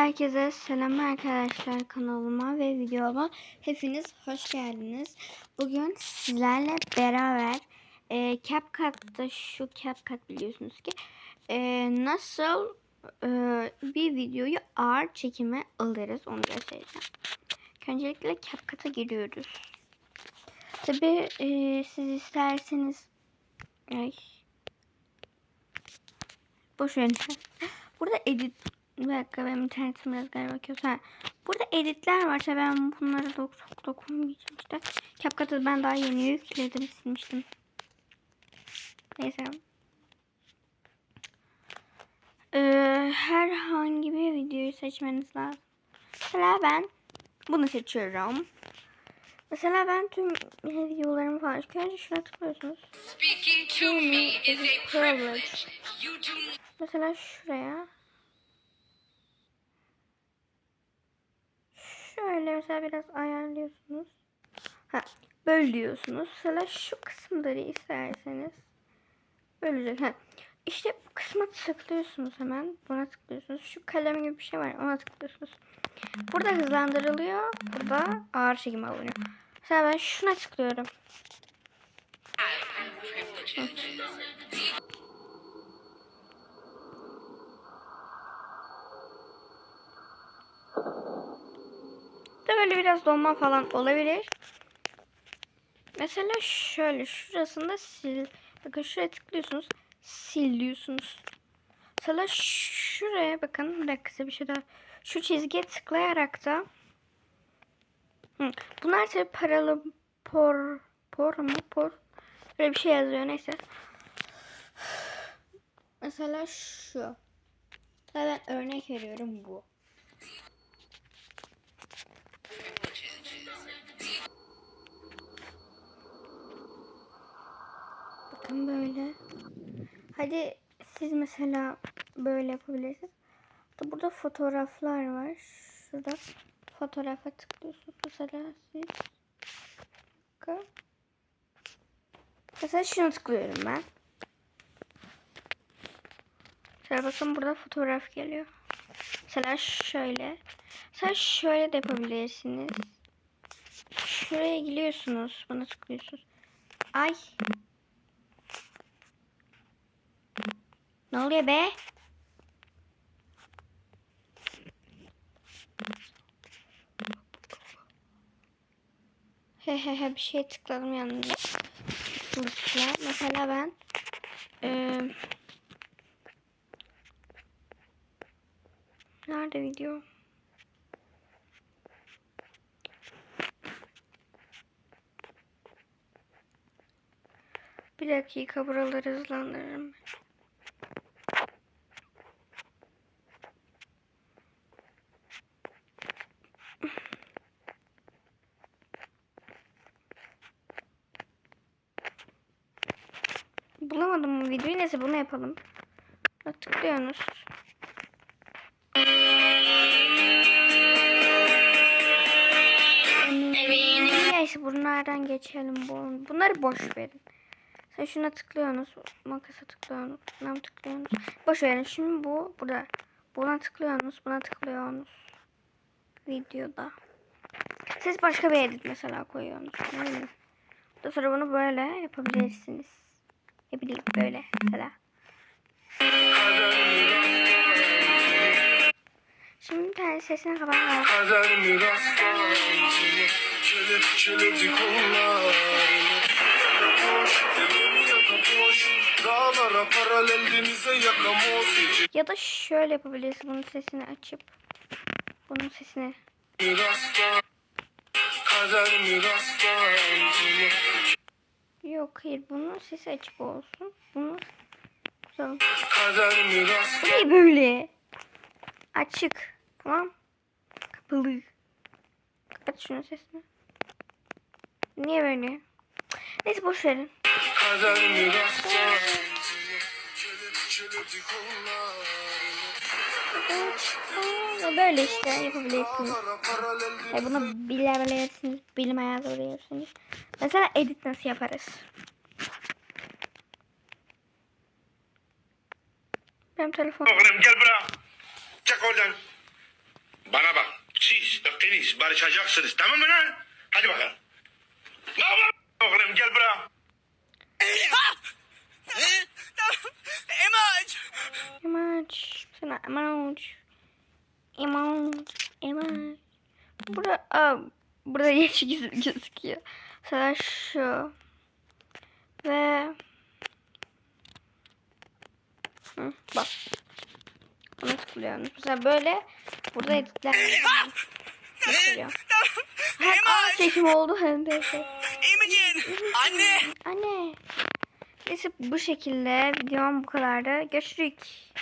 Herkese selam arkadaşlar kanalıma ve videoma hepiniz hoş geldiniz. Bugün sizlerle beraber e, CapCut'ta şu CapCut biliyorsunuz ki e, nasıl e, bir videoyu ağır çekime alırız onu göstereceğim. Öncelikle CapCut'a giriyoruz. Tabi e, siz isterseniz ay, boş verin. Burada edit bir dakika benim internetim biraz galiba kötü. Ha. Burada editler var. İşte ben bunları da çok dokunmayacağım işte. CapCut'ı ben daha yeni yükledim silmiştim. Neyse. Ee, herhangi bir videoyu seçmeniz lazım. Mesela ben bunu seçiyorum. Mesela ben tüm videolarımı falan ilk önce şuna tıklıyorsunuz. Speaking to Mesela biraz ayarlıyorsunuz. Ha, böl diyorsunuz. Mesela şu kısımları isterseniz bölecek. Ha. İşte bu kısma tıklıyorsunuz hemen. Buna tıklıyorsunuz. Şu kalem gibi bir şey var. Ona tıklıyorsunuz. Burada hızlandırılıyor. Burada ağır çekim alınıyor. Mesela ben şuna tıklıyorum. Da böyle biraz donma falan olabilir. Mesela şöyle şurasında sil. Bakın şuraya tıklıyorsunuz. Sil diyorsunuz. Mesela şuraya bakın bir dakika bir şey daha. Şu çizgiye tıklayarak da Hı. Bunlar tabi paralı por por mu por böyle bir şey yazıyor neyse. Mesela şu. Ben örnek veriyorum bu. Bakın böyle. Hadi siz mesela böyle yapabilirsiniz. Da burada fotoğraflar var. Şurada fotoğrafa tıklıyorsunuz. Mesela siz Bakın. Mesela şunu tıklıyorum ben. Mesela bakın burada fotoğraf geliyor. Mesela şöyle. Mesela şöyle de yapabilirsiniz. Şuraya giriyorsunuz. Buna tıklıyorsunuz. Ay. Ne oluyor be? He he he bir şey tıkladım yanlış. Mesela, ben eee Nerede video? Bir dakika buraları hızlandırırım. Bulamadım bu videoyu. Neyse bunu yapalım. Bak tıklıyorsunuz. Neyse bunlardan geçelim. Bu- Bunları boş verin. Sen şuna tıklıyorsunuz. Makasa tıklıyorsunuz. Buna tıklıyorsunuz? Boş verin. Şimdi bu burada. Buna tıklıyorsunuz. Buna tıklıyorsunuz. Videoda. Siz başka bir edit mesela koyuyorsunuz. Ne bileyim. Sonra bunu böyle yapabilirsiniz. Ne bileyim böyle mesela. Şimdi bir tane sesini kapatalım. Ya da şöyle yapabilirsin. Bunun sesini açıp. Bunun sesini. Kader mirastan seni Yok hayır bunun sesi açık olsun. Bunu. Kader Bu ne böyle? Açık. Tamam. Kapalı. Kapat şunun sesini. Niye böyle? Neyse boş verin. Böyle işte yapabilirsiniz. Dağlara paralel denize E bunu bilebilirsiniz. Bilim hayatı bilirsiniz. Mesela edit nasıl yaparız? Benim telefon. Oğlum gel buraya. Çek oradan. Bana bak. Siz ikiniz barışacaksınız tamam mı lan? Hadi bakalım. Ne var oğlum gel buraya. Emoji. Emoji. Sana emoji. Emoji. Emoji. Burada, aa, burada yeşil göz- gözüküyor. Şu. Ve Hı, bak. Ona tıklıyorsunuz. Mesela böyle burada editler. Gösteriyor. Hem ağ çekim oldu hem de şey. Imogen. Anne. Anne. Neyse bu şekilde videom bu kadardı. Görüşürüz.